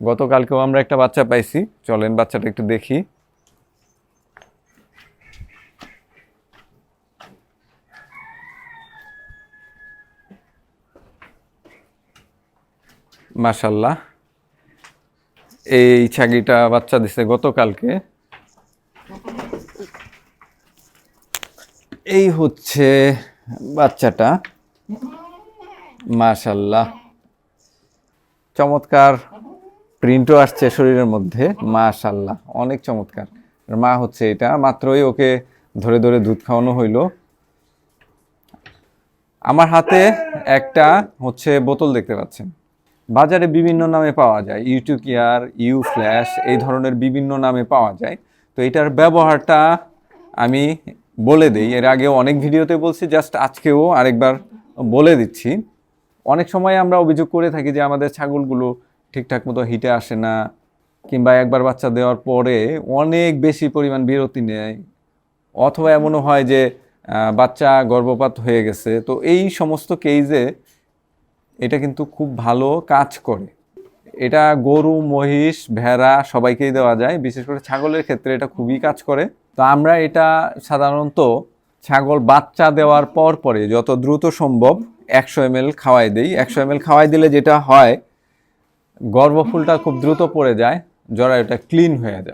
গতকালকেও আমরা একটা বাচ্চা পাইছি। চলেন বাচ্চাটা একটু দেখি। মাশাল্লাহ। এই ছাগিটা বাচ্চা দিছে গতকালকে। এই হচ্ছে বাচ্চাটা। মাশাল্লাহ। চমৎকার প্রিন্টও আসছে শরীরের মধ্যে মা মাশাল্লাহ অনেক চমৎকার। মা হচ্ছে এটা, মাত্রই ওকে ধরে ধরে দুধ খাওয়ানো হইল। আমার হাতে একটা হচ্ছে বোতল দেখতে পাচ্ছেন। বাজারে বিভিন্ন নামে পাওয়া যায় ইউটিউব ইউটিউকিয়ার ইউ ফ্ল্যাশ এই ধরনের বিভিন্ন নামে পাওয়া যায়। তো এটার ব্যবহারটা আমি বলে দিই, এর আগেও অনেক ভিডিওতে বলছি, জাস্ট আজকেও আরেকবার বলে দিচ্ছি। অনেক সময় আমরা অভিযোগ করে থাকি যে আমাদের ছাগলগুলো ঠিকঠাক মতো হিটে আসে না, কিংবা একবার বাচ্চা দেওয়ার পরে অনেক বেশি পরিমাণ বিরতি নেয়, অথবা এমনও হয় যে বাচ্চা গর্ভপাত হয়ে গেছে। তো এই সমস্ত কেইজে এটা কিন্তু খুব ভালো কাজ করে। এটা গরু, মহিষ, ভেড়া সবাইকেই দেওয়া যায়, বিশেষ করে ছাগলের ক্ষেত্রে এটা খুবই কাজ করে। তো আমরা এটা সাধারণত ছাগল বাচ্চা দেওয়ার পর পরে যত দ্রুত সম্ভব একশো এম এল খাওয়াই দিই। একশো এম এল খাওয়াই দিলে যেটা হয় গর্ভফুলটা খুব দ্রুত পড়ে যায় জরায়ুটা ক্লিন হয়ে যায়।